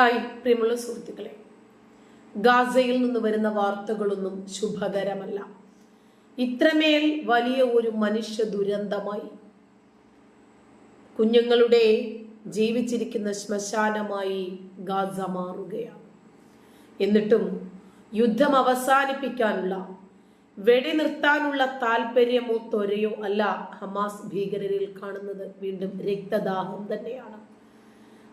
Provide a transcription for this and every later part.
Hi പ്രിയമുള്ള സുഹൃത്തുക്കളെ. ഗാസയിൽ നിന്ന് വരുന്ന വാർത്തകളൊന്നും ശുഭകരമല്ല. ഇത്രമേൽ വലിയ ഒരു മനുഷ്യ ദുരന്തമായി. കുഞ്ഞുങ്ങളുടെ ജീവിച്ചിരിക്കുന്ന ശ്മശാനമായി ഗാസ മാറുകയാണ്. എന്നിട്ടും യുദ്ധം അവസാനിപ്പിക്കാനുള്ള വെടിനിർത്താനുള്ള താല്പര്യമോ ത്വരയോ അല്ല ഹമാസ് ഭീകരരിൽ കാണുന്നത്. വീണ്ടും രക്തദാഹം തന്നെയാണ്.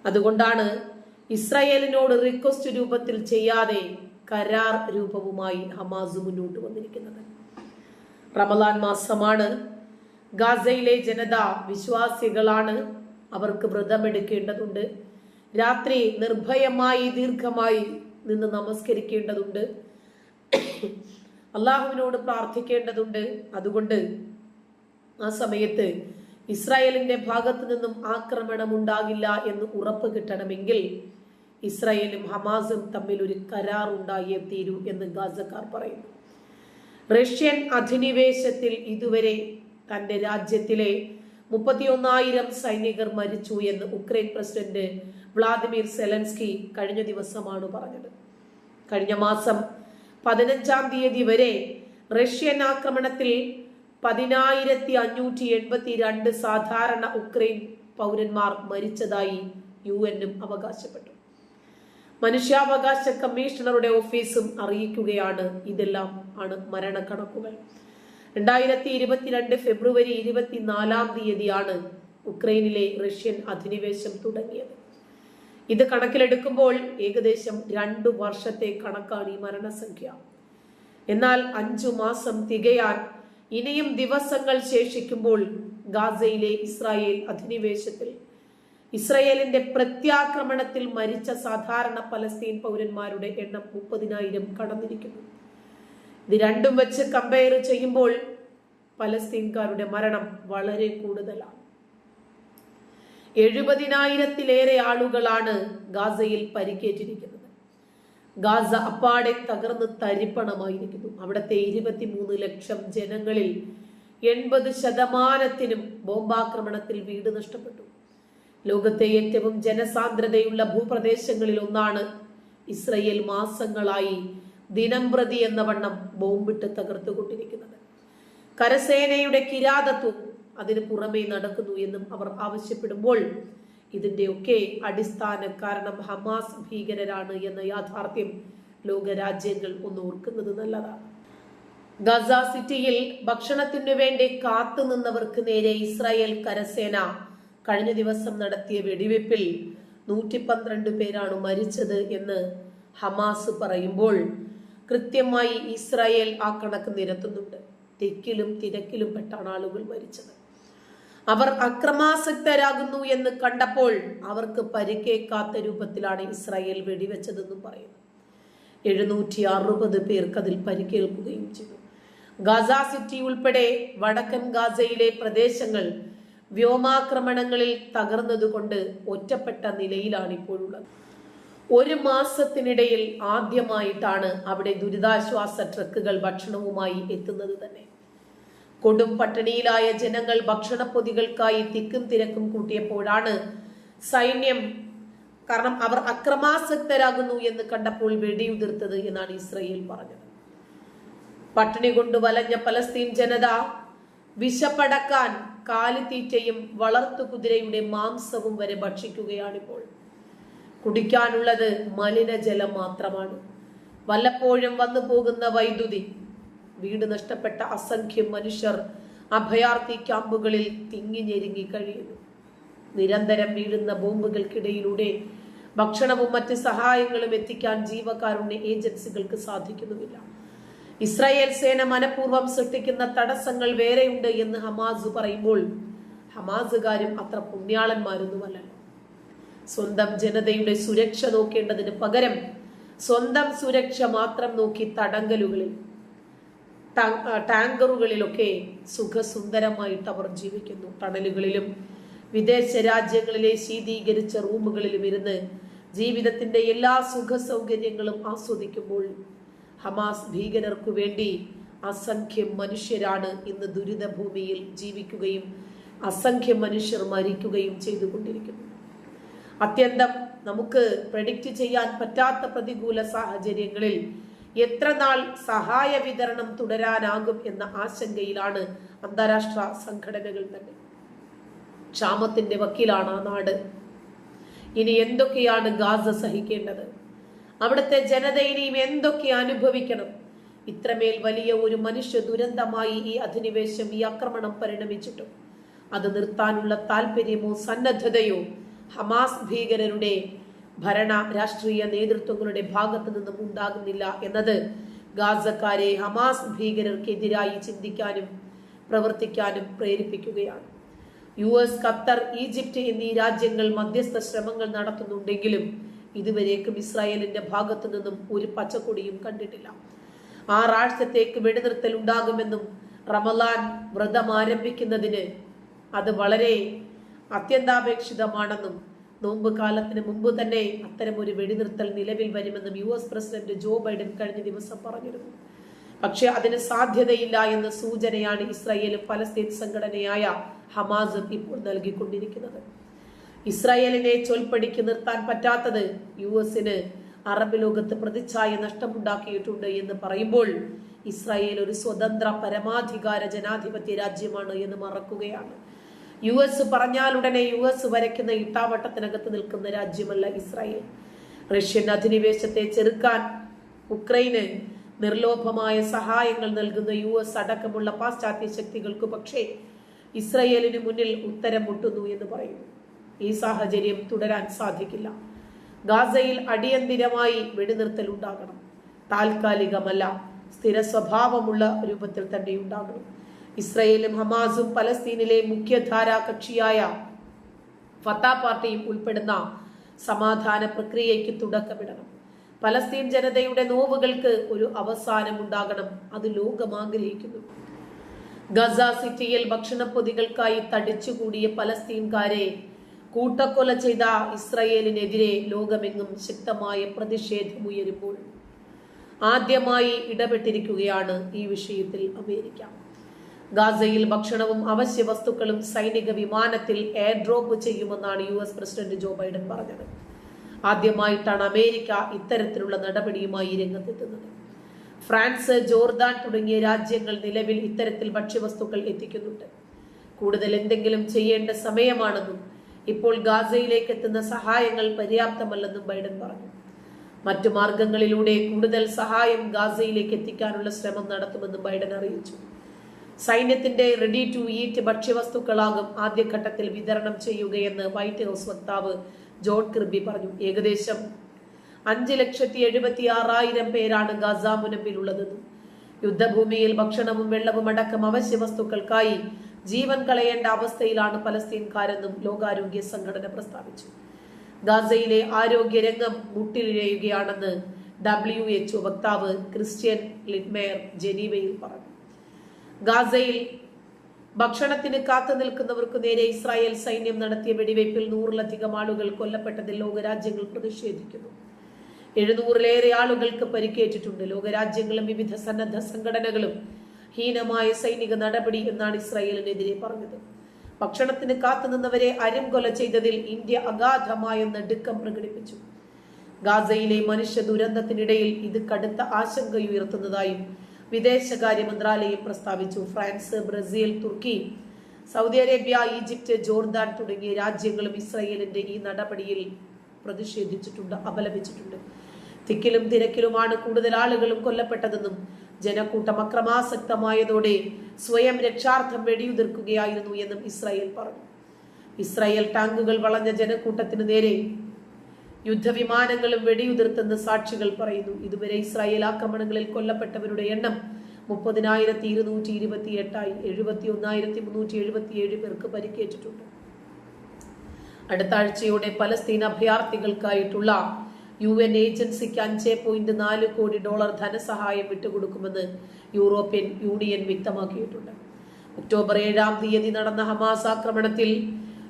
അതുകൊണ്ടാണ് ഇസ്രായേലിനോട് റിക്വസ്റ്റ് രൂപത്തിൽ ചെയ്യാതെ കരാർ രൂപവുമായി ഹമാസ് മുന്നോട്ട് വന്നിരിക്കുന്നത്. റമലാൻ മാസമാണ്. ഗാസയിലെ ജനത വിശ്വാസികളാണ്. അവർക്ക് വ്രതമെടുക്കേണ്ടതുണ്ട്. രാത്രി നിർഭയമായി ദീർഘമായി നിന്ന് നമസ്കരിക്കേണ്ടതുണ്ട്. അള്ളാഹുവിനോട് പ്രാർത്ഥിക്കേണ്ടതുണ്ട്. അതുകൊണ്ട് ആ സമയത്ത് ഇസ്രായേലിന്റെ ഭാഗത്തു നിന്നും ആക്രമണം ഉണ്ടാകില്ല എന്ന് ഉറപ്പ് കിട്ടണമെങ്കിൽ ഇസ്രായേലും ഹമാസും തമ്മിൽ ഒരു കരാർ ഉണ്ടായേ തീരൂ എന്ന് ഗാസക്കാർ പറയുന്നു. റഷ്യൻ അധിനിവേശത്തിൽ ഇതുവരെ തന്റെ രാജ്യത്തിലെ മുപ്പത്തിയൊന്നായിരം സൈനികർ മരിച്ചു എന്ന് ഉക്രൈൻ പ്രസിഡന്റ് വ്ളാദിമിർ സെലൻസ്കി കഴിഞ്ഞ ദിവസമാണ് പറഞ്ഞത്. കഴിഞ്ഞ മാസം പതിനഞ്ചാം തീയതി വരെ റഷ്യൻ ആക്രമണത്തിൽ പതിനായിരത്തി അഞ്ഞൂറ്റി എൺപത്തി രണ്ട് സാധാരണ ഉക്രൈൻ പൗരന്മാർ മരിച്ചതായി യു എന്നും അവകാശപ്പെട്ടു. മനുഷ്യാവകാശ കമ്മീഷണറുടെ ഓഫീസും അറിയിക്കുകയാണ് ഇതെല്ലാം ആണ് മരണക്കണക്കുകൾ. രണ്ടായിരത്തി ഇരുപത്തിരണ്ട് ഫെബ്രുവരി ഇരുപത്തിനാലാം തീയതിയാണ് ഉക്രൈനിലെ റഷ്യൻ അധിനിവേശം തുടങ്ങിയത്. ഇത് കണക്കിലെടുക്കുമ്പോൾ ഏകദേശം രണ്ടു വർഷത്തെ കണക്കാണ് ഈ മരണസംഖ്യ. എന്നാൽ അഞ്ചു മാസം തികയാൻ ഇനിയും ദിവസങ്ങൾ ശേഷിക്കുമ്പോൾ ഗാസയിലെ ഇസ്രായേൽ അധിനിവേശത്തിൽ ഇസ്രയേലിന്റെ പ്രത്യാക്രമണത്തിൽ മരിച്ച സാധാരണ പലസ്തീൻ പൗരന്മാരുടെ എണ്ണം മുപ്പതിനായിരം കടന്നിരിക്കുന്നു. ഇത് രണ്ടും വെച്ച് കമ്പയർ ചെയ്യുമ്പോൾ പലസ്തീൻകാരുടെ മരണം വളരെ കൂടുതലാണ്. എഴുപതിനായിരത്തിലേറെ ആളുകളാണ് ഗാസയിൽ പരിക്കേറ്റിരിക്കുന്നത്. ഗാസ അപ്പാടെ തകർന്ന് തരിപ്പണമായിരിക്കുന്നു. അവിടുത്തെ ഇരുപത്തിമൂന്ന് ലക്ഷം ജനങ്ങളിൽ എൺപത് ശതമാനത്തിനും ബോംബാക്രമണത്തിൽ വീട് നഷ്ടപ്പെട്ടു. ലോകത്തെ ഏറ്റവും ജനസാന്ദ്രതയുള്ള ഭൂപ്രദേശങ്ങളിൽ ഒന്നാണ് ഇസ്രയേൽ മാസങ്ങളായി ദിനം പ്രതി എന്ന വണ്ണം ബോംബിട്ട് തകർത്തുകൊണ്ടിരിക്കുന്നത്. കരസേനയുടെ കിരാതത്വം അതിന് പുറമേ നടക്കുന്നു എന്നും അവർ ആവശ്യപ്പെടുമ്പോൾ ഇതിന്റെയൊക്കെ അടിസ്ഥാന കാരണം ഹമാസ് ഭീകരരാണ് എന്ന യാഥാർത്ഥ്യം ലോകരാജ്യങ്ങൾ ഒന്ന് ഓർക്കുന്നത് നല്ലതാണ്. ഗസ സിറ്റിയിൽ ഭക്ഷണത്തിനു വേണ്ടി കാത്തു നിന്നവർക്ക് നേരെ ഇസ്രായേൽ കരസേന കഴിഞ്ഞ ദിവസം നടത്തിയ വെടിവെപ്പിൽ നൂറ്റി പന്ത്രണ്ട് പേരാണ് മരിച്ചത് എന്ന് ഹമാസ് പറയുമ്പോൾ കൃത്യമായി ഇസ്രായേൽ ആ കണക്ക് നിരത്തുന്നുണ്ട്. തെക്കിലും തിരക്കിലും പെട്ടാണ് ആളുകൾ മരിച്ചത്. അവർ അക്രമാസക്തരാകുന്നു എന്ന് കണ്ടപ്പോൾ അവർക്ക് പരിക്കേക്കാത്ത രൂപത്തിലാണ് ഇസ്രായേൽ വെടിവെച്ചതെന്നും പറയുന്നു. എഴുന്നൂറ്റി അറുപത് പേർക്ക് അതിൽ പരിക്കേൽക്കുകയും ചെയ്തു. ഗാസ സിറ്റി ഉൾപ്പെടെ വടക്കൻ ഗാസയിലെ പ്രദേശങ്ങൾ വ്യോമാക്രമണങ്ങളിൽ തകർന്നതുകൊണ്ട് ഒറ്റപ്പെട്ട നിലയിലാണ് ഇപ്പോഴുള്ളത് ഒരു മാസത്തിനിടയിൽ ആദ്യമായിട്ടാണ് അവിടെ ദുരിതാശ്വാസ ട്രക്കുകൾ ഭക്ഷണവുമായി എത്തുന്നത് തന്നെ. കൊടും പട്ടിണിയിലായ ജനങ്ങൾ ഭക്ഷണപ്പൊതികൾക്കായി തിക്കും തിരക്കും കൂട്ടിയപ്പോഴാണ് സൈന്യം കാരണം അവർ അക്രമാസക്തരാകുന്നു എന്ന് കണ്ടപ്പോൾ വെടിയുതിർത്തത് എന്നാണ് ഇസ്രയേൽ പറഞ്ഞത്. പട്ടിണി കൊണ്ട് വലഞ്ഞ പലസ്തീൻ ജനത വിശപ്പടക്കാൻ കാലിത്തീറ്റയും വളർത്തു കുതിരയുടെ മാംസവും വരെ ഭക്ഷിക്കുകയാണിപ്പോൾ. കുടിക്കാനുള്ളത് മലിനജലം മാത്രമാണ്. വല്ലപ്പോഴും വന്നു പോകുന്ന വൈദ്യുതി വീട് നഷ്ടപ്പെട്ട അസംഖ്യം മനുഷ്യർ അഭയാർത്ഥി ക്യാമ്പുകളിൽ തിങ്ങി ഞെരുങ്ങി കഴിയുന്നു. നിരന്തരം വീഴുന്ന ബോംബുകൾക്കിടയിലൂടെ ഭക്ഷണവും മറ്റ് സഹായങ്ങളും എത്തിക്കാൻ ജീവകാരുണ്യ ഏജൻസികൾക്ക് സാധിക്കുന്നുമില്ല. ഇസ്രായേൽ സേന മനഃപൂർവം സൃഷ്ടിക്കുന്ന തടസ്സങ്ങൾ വേറെയുണ്ട് എന്ന് ഹമാസ് പറയുമ്പോൾ ഹമാസുകാരും അത്ര പുണ്യാളന്മാരൊന്നുമല്ലല്ലോ. സ്വന്തം ജനതയുടെ സുരക്ഷ നോക്കേണ്ടതിന് പകരം സ്വന്തം സുരക്ഷ മാത്രം നോക്കി തടങ്കലുകളിൽ ടാങ്കറുകളിലൊക്കെ സുഖസുന്ദരമായിട്ട് അവർ ജീവിക്കുന്നു. ടണലുകളിലും വിദേശ രാജ്യങ്ങളിലെ ശീതീകരിച്ച റൂമുകളിലും ഇരുന്ന് ജീവിതത്തിന്റെ എല്ലാ സുഖ സൗകര്യങ്ങളും ആസ്വദിക്കുമ്പോൾ ഹമാസ് ഭീകരർക്കു വേണ്ടി അസംഖ്യം മനുഷ്യരാണ് ഇന്ന് ദുരിതഭൂമിയിൽ ജീവിക്കുകയും അസംഖ്യം മനുഷ്യർ മരിക്കുകയും ചെയ്തുകൊണ്ടിരിക്കുന്നു. അത്യന്തം നമുക്ക് പ്രഡിക്റ്റ് ചെയ്യാൻ പറ്റാത്ത പ്രതികൂല സാഹചര്യങ്ങളിൽ എത്ര നാൾ സഹായ വിതരണം തുടരാനാകും എന്ന ആശങ്കയിലാണ് അന്താരാഷ്ട്ര സംഘടനകൾ തന്നെ. ക്ഷാമത്തിന്റെ വക്കീലാണ് ആ നാട്. ഇനി എന്തൊക്കെയാണ് ഗാസ സഹിക്കേണ്ടത്? അവിടുത്തെ ജനത ഇനിയും എന്തൊക്കെ അനുഭവിക്കണം? ഇത്രമേൽ വലിയ ഒരു മനുഷ്യ ദുരന്തമായി ഈ അധിനിവേശം ഈ ആക്രമണം പരിണമിച്ചിട്ടും അത് നിർത്താനുള്ള താല്പര്യമോ സന്നദ്ധതയോ ഹമാസ് ഭീകരരുടെ ഭരണ രാഷ്ട്രീയ നേതൃത്വങ്ങളുടെ ഭാഗത്തു നിന്നും ഉണ്ടാകുന്നില്ല എന്നത് ഗാസക്കാരെ ഹമാസ് ഭീകരർക്കെതിരായി ചിന്തിക്കാനും പ്രവർത്തിക്കാനും പ്രേരിപ്പിക്കുകയാണ്. യു എസ് ഖത്തർ ഈജിപ്റ്റ് എന്നീ രാജ്യങ്ങൾ മധ്യസ്ഥ ശ്രമങ്ങൾ നടത്തുന്നുണ്ടെങ്കിലും ഇതുവരേക്കും ഇസ്രായേലിന്റെ ഭാഗത്തു നിന്നും ഒരു പച്ചക്കൊടിയും കണ്ടിട്ടില്ല. ആറാഴ്ചത്തേക്ക് വെടിനിർത്തൽ ഉണ്ടാകുമെന്നും റമലാൻ വ്രതം ആരംഭിക്കുന്നതിന് അത് വളരെ അത്യന്താപേക്ഷിതമാണെന്നും നോമ്പ് കാലത്തിന് മുമ്പ് തന്നെ അത്തരം ഒരു വെടിനിർത്തൽ നിലവിൽ വരുമെന്നും U S president Joe Biden കഴിഞ്ഞ ദിവസം പറഞ്ഞിരുന്നു. പക്ഷേ അതിന് സാധ്യതയില്ല എന്ന സൂചനയാണ് ഇസ്രായേലും പലസ്തീൻ സംഘടനയായ ഹമാസും ഇപ്പോൾ നൽകിക്കൊണ്ടിരിക്കുന്നത്. ഇസ്രായേലിനെ ചൊൽപ്പടിക്ക് നിർത്താൻ പറ്റാത്തത് യു എസിന് അറബ് ലോകത്ത് പ്രതിച്ഛായ നഷ്ടമുണ്ടാക്കിയിട്ടുണ്ട് എന്ന് പറയുമ്പോൾ ഇസ്രായേൽ ഒരു സ്വതന്ത്ര പരമാധികാര ജനാധിപത്യ രാജ്യമാണ് എന്ന് മറക്കുകയാണ്. യു എസ് പറഞ്ഞാൽ ഉടനെ യു എസ് വരയ്ക്കുന്ന ഇട്ടാവട്ടത്തിനകത്ത് നിൽക്കുന്ന രാജ്യമല്ല ഇസ്രായേൽ. റഷ്യൻ അധിനിവേശത്തെ ചെറുക്കാൻ ഉക്രൈന് നിർലോഭമായ സഹായങ്ങൾ നൽകുന്ന യു എസ് അടക്കമുള്ള പാശ്ചാത്യ ശക്തികൾക്ക് പക്ഷേ ഇസ്രയേലിന് മുന്നിൽ ഉത്തരം മുട്ടുന്നു എന്ന് പറയുന്നു. ഈ സാഹചര്യം തുടരാൻ സാധിക്കില്ല. ഗാസയിൽ അടിയന്തിരമായി വെടിനിർത്തൽ ഉണ്ടാകണം. താൽക്കാലികമല്ല സ്ഥിര സ്വഭാവമുള്ള രൂപത്തിൽ തന്നെ ഉണ്ടാകണം. ഇസ്രയേലും ഹമാസും പലസ്തീനിലെ മുഖ്യധാരാ കക്ഷിയായ ഫത്ത പാർട്ടിയും ഉൾപ്പെടുന്ന സമാധാന പ്രക്രിയയ്ക്ക് തുടക്കമിടണം. പലസ്തീൻ ജനതയുടെ നോവുകൾക്ക് ഒരു അവസാനം ഉണ്ടാകണം അത് ലോകം ആഗ്രഹിക്കുന്നു. ഗസ സിറ്റിയിൽ ഭക്ഷണപ്പൊതികൾക്കായി തടിച്ചുകൂടിയ പലസ്തീൻകാരെ കൂട്ടക്കൊല ചെയ്ത ഇസ്രയേലിനെതിരെ ലോകമെങ്ങും ശക്തമായ പ്രതിഷേധമുയരുമ്പോൾ ആദ്യമായി ഇടപെട്ടിരിക്കുകയാണ് ഈ വിഷയത്തിൽ അമേരിക്ക. ഗാസയിൽ ഭക്ഷണവും അവശ്യ വസ്തുക്കളും സൈനിക വിമാനത്തിൽ എയർ ഡ്രോപ്പ് ചെയ്യുമെന്നാണ് U S president Joe Biden പറഞ്ഞത്. ആദ്യമായിട്ടാണ് അമേരിക്ക ഇത്തരത്തിലുള്ള നടപടിയുമായി രംഗത്തെത്തുന്നത്. ഫ്രാൻസ് ജോർദാൻ തുടങ്ങിയ രാജ്യങ്ങൾ നിലവിൽ ഇത്തരത്തിൽ ഭക്ഷ്യവസ്തുക്കൾ എത്തിക്കുന്നുണ്ട്. കൂടുതൽ എന്തെങ്കിലും ചെയ്യേണ്ട സമയമാണെന്നും ഇപ്പോൾ ഗാസയിലേക്ക് എത്തുന്ന സഹായങ്ങൾ പര്യാപ്തമല്ലെന്നും ബൈഡൻ പറഞ്ഞു. മറ്റു മാർഗങ്ങളിലൂടെ കൂടുതൽ സഹായം ഗാസയിലേക്ക് എത്തിക്കാനുള്ള ശ്രമം നടത്തുമെന്നും ബൈഡൻ അറിയിച്ചു. സൈന്യത്തിന്റെ റെഡി ടു ഈറ്റ് ഭക്ഷ്യവസ്തുക്കളാകും ആദ്യഘട്ടത്തിൽ വിതരണം ചെയ്യുകയെന്ന് വൈറ്റ് ഹൗസ് വക്താവ് ജോൺ കിർബി പറഞ്ഞു. ഏകദേശം അഞ്ച് ലക്ഷത്തി എഴുപത്തി ആറായിരം പേരാണ് ഗാസ മുനമ്പിലുള്ളതെന്നും യുദ്ധഭൂമിയിൽ ഭക്ഷണവും വെള്ളവും അടക്കം അവശ്യ വസ്തുക്കൾക്കായി ജീവൻ കളയേണ്ട അവസ്ഥയിലാണ് പലസ്തീൻകാരെന്നും ലോകാരോഗ്യ സംഘടന പ്രസ്താവിച്ചു. ഗാസയിലെ ആരോഗ്യരംഗം മുട്ടിലിഴയുകയാണെന്ന് ഡബ്ല്യു എച്ച്ഒ വക്താവ് ക്രിസ്ത്യൻ ലിറ്റ്മേയർ ജനീവയിൽ പറഞ്ഞു. ഗാസയിൽ ഭക്ഷണത്തിന് കാത്തു നിൽക്കുന്നവർക്ക് നേരെ ഇസ്രായേൽ സൈന്യം നടത്തിയ വെടിവയ്പിൽ നൂറിലധികം ആളുകൾ കൊല്ലപ്പെട്ടതിൽ ലോകരാജ്യങ്ങൾ പ്രതിഷേധിക്കുന്നു. എഴുന്നൂറിലേറെ ആളുകൾക്ക് പരിക്കേറ്റിട്ടുണ്ട്. ലോകരാജ്യങ്ങളും വിവിധ സന്നദ്ധ സംഘടനകളും ഹീനമായ സൈനിക നടപടി എന്നാണ് ഇസ്രായേലിനെതിരെ പറഞ്ഞത്. ഭക്ഷണത്തിന് കാത്തുനിന്നവരെ അരും കൊല ചെയ്തതിൽ ഇന്ത്യ അഗാധമായ നടുക്കം പ്രകടിപ്പിച്ചു. ഗാസയിലെ മനുഷ്യ ദുരന്തത്തിനിടയിൽ ഇത് കടുത്ത ആശങ്കയുയർത്തുന്നതായും വിദേശകാര്യ മന്ത്രാലയം പ്രസ്താവിച്ചു. ഫ്രാൻസ് ബ്രസീൽ തുർക്കി സൗദി അറേബ്യ ഈജിപ്റ്റ് ജോർദാൻ തുടങ്ങിയ രാജ്യങ്ങളും ഇസ്രയേലിന്റെ ഈ നടപടിയിൽ പ്രതിഷേധിച്ചിട്ടുണ്ട് അപലപിച്ചിട്ടുണ്ട്. തിക്കിലും തിരക്കിലുമാണ് കൂടുതൽ ആളുകളും കൊല്ലപ്പെട്ടതെന്നും ജനക്കൂട്ടം അക്രമാസക്തമായതോടെ സ്വയം രക്ഷാർത്ഥം വെടിയുതിർക്കുകയായിരുന്നു എന്നും ഇസ്രായേൽ പറഞ്ഞു. ഇസ്രായേൽ ടാങ്കുകൾ വളഞ്ഞ ജനക്കൂട്ടത്തിന് നേരെ യുദ്ധവിമാനങ്ങളും വെടിയുതിർത്തെന്ന് സാക്ഷികൾ പറയുന്നു. ഇതുവരെ ഇസ്രായേൽ ആക്രമണങ്ങളിൽ കൊല്ലപ്പെട്ടവരുടെ എണ്ണം മുപ്പതിനായിരത്തി ഇരുന്നൂറ്റി ഇരുപത്തി എട്ടായി എഴുപത്തി ഒന്നായിരത്തി മുന്നൂറ്റി എഴുപത്തി ഏഴ് പേർക്ക് പരിക്കേറ്റിട്ടുണ്ട്. അടുത്ത ആഴ്ചയോടെ പലസ്തീൻ അഭയാർത്ഥികൾക്കായിട്ടുള്ള യു എൻ ഏജൻസിക്ക് അഞ്ച് പോയിന്റ് നാല് കോടി ഡോളർ ധനസഹായം വിട്ടുകൊടുക്കുമെന്ന് യൂറോപ്യൻ യൂണിയൻ വ്യക്തമാക്കിയിട്ടുണ്ട്. ഒക്ടോബർ ഏഴാം തീയതി നടന്ന ഹമാസ് ആക്രമണത്തിൽ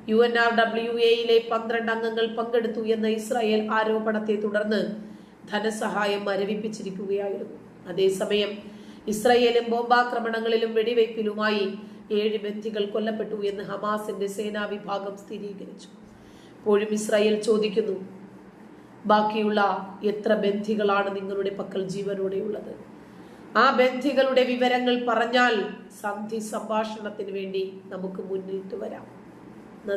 യു എൻ ആർ ഡബ്ല്യു എയിലെ പന്ത്രണ്ട് അംഗങ്ങൾ പങ്കെടുത്തു എന്ന ഇസ്രായേൽ ആരോപണത്തെ തുടർന്ന് ധനസഹായം മരവിപ്പിച്ചിരിക്കുകയായിരുന്നു. അതേസമയം ഇസ്രായേലും ബോംബാക്രമണങ്ങളിലും വെടിവയ്പിലുമായി ഏഴ് വ്യക്തികൾ കൊല്ലപ്പെട്ടു എന്ന് ഹമാസിന്റെ സേനാ വിഭാഗം സ്ഥിരീകരിച്ചു. ഇപ്പോഴും ഇസ്രായേൽ ചോദിക്കുന്നു ബാക്കിയുള്ള എത്ര ബന്ധികളാണ് നിങ്ങളുടെ പക്കൽ ജീവനോടെയുള്ളത് ആ ബന്ധികളുടെ വിവരങ്ങൾ പറഞ്ഞാൽ സന്ധി സംഭാഷണത്തിന് വേണ്ടി നമുക്ക് മുന്നിട്ട് വരാം. 那